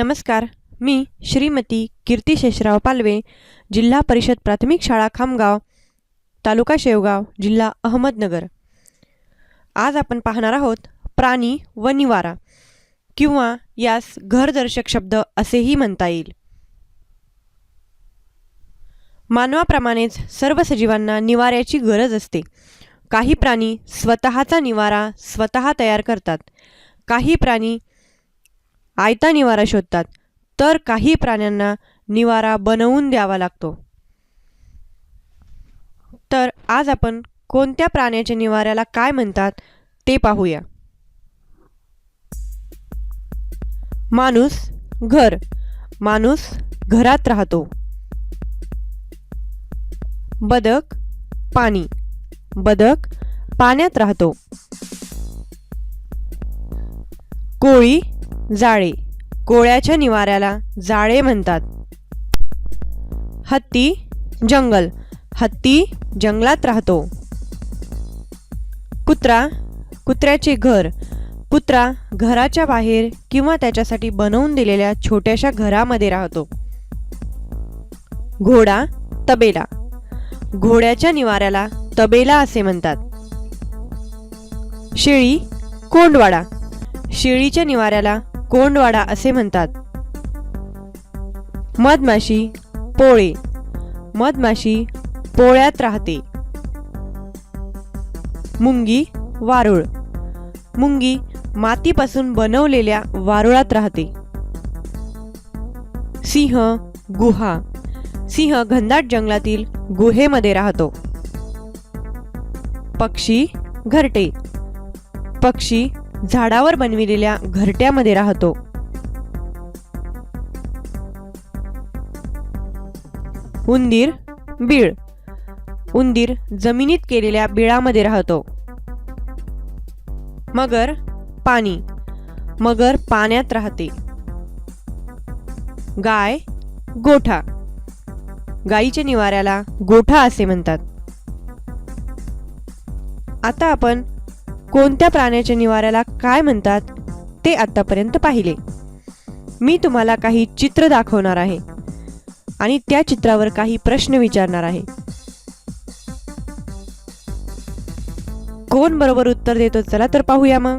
नमस्कार मी श्रीमती कीर्ती शेषराव पालवे जिल्हा परिषद प्राथमिक शाळा खामगाव तालुका शेवगाव जिल्हा अहमदनगर. आज आपण पाहणार आहोत प्राणी व निवारा किंवा यास घरदर्शक शब्द असेही म्हणता येईल. मानवाप्रमाणेच सर्व सजीवांना निवाऱ्याची गरज असते. काही प्राणी स्वतःचा निवारा स्वतः तयार करतात. काही प्राणी आयता निवारा शोधतात तर काही प्राण्यांना निवारा बनवून द्यावा लागतो. तर आज आपण कोणत्या प्राण्याच्या निवाऱ्याला काय म्हणतात ते पाहूया. माणूस घर माणूस घरात राहतो. बदक पाणी बदक पाण्यात राहतो. कोळी जाळे. कोळ्याच्या निवाऱ्याला जाळे म्हणतात. हत्ती जंगल. हत्ती जंगलात राहतो. कुत्रा कुत्र्याचे घर. कुत्रा घराच्या बाहेर किंवा त्याच्यासाठी बनवून दिलेल्या छोट्याशा घरामध्ये राहतो. घोडा तबेला. घोड्याच्या निवाऱ्याला तबेला असे म्हणतात. शेळी कोंडवाडा. शेळीच्या निवाऱ्याला कोंडवाडा असे म्हणतात. मधमाशी पोळे. मधमाशी पोळ्यात राहते. मुंगी वारुळ. मुंगी मातीपासून बनवलेल्या वारुळात राहते. सिंह गुहा. सिंह घनदाट जंगलातील गुहेमध्ये राहतो. पक्षी घरटे. पक्षी झाडावर बनविलेल्या घरट्यामध्ये राहतो. उंदीर बीळ. उंदीर जमिनीत केलेल्या बिळामध्ये राहतो. मगर पाणी. मगर पाण्यात राहते. गाय गोठा. गायीच्या निवाऱ्याला गोठा असे म्हणतात. आता आपण कोणत्या प्राण्याच्या निवाऱ्याला काय म्हणतात ते आतापर्यंत पाहिले. मी तुम्हाला काही चित्र दाखवणार आहे. आणि त्या चित्रावर काही प्रश्न विचारणार आहे. कोण बरोबर उत्तर देतो? चला तर पाहूया मग.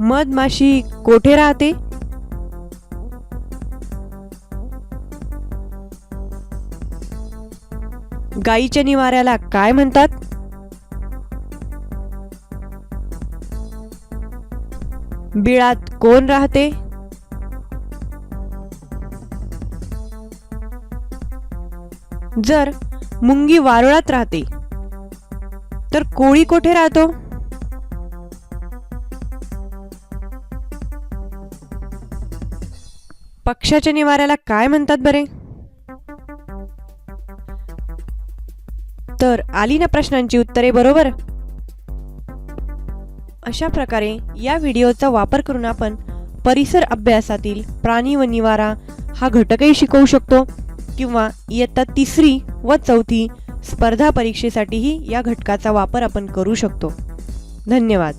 मधमाशी कोठे राहते? गाईच्या निवाऱ्याला काय म्हणतात? बिळात कोण राहते? जर मुंगी वारुळात राहते तर कोळी कोठे राहतो? पक्षाच्या निवाऱ्याला काय म्हणतात बरे? तर आली ना प्रश्नांची उत्तरे बरोबर अशा प्रकारे या व्हिडिओचा वापर करून आपण परिसर अभ्यासातील प्राणी व निवारा हा घटकही शिकवू शकतो किंवा इयत्ता तिसरी व चौथी स्पर्धा परीक्षेसाठीही या घटकाचा वापर आपण करू शकतो. धन्यवाद.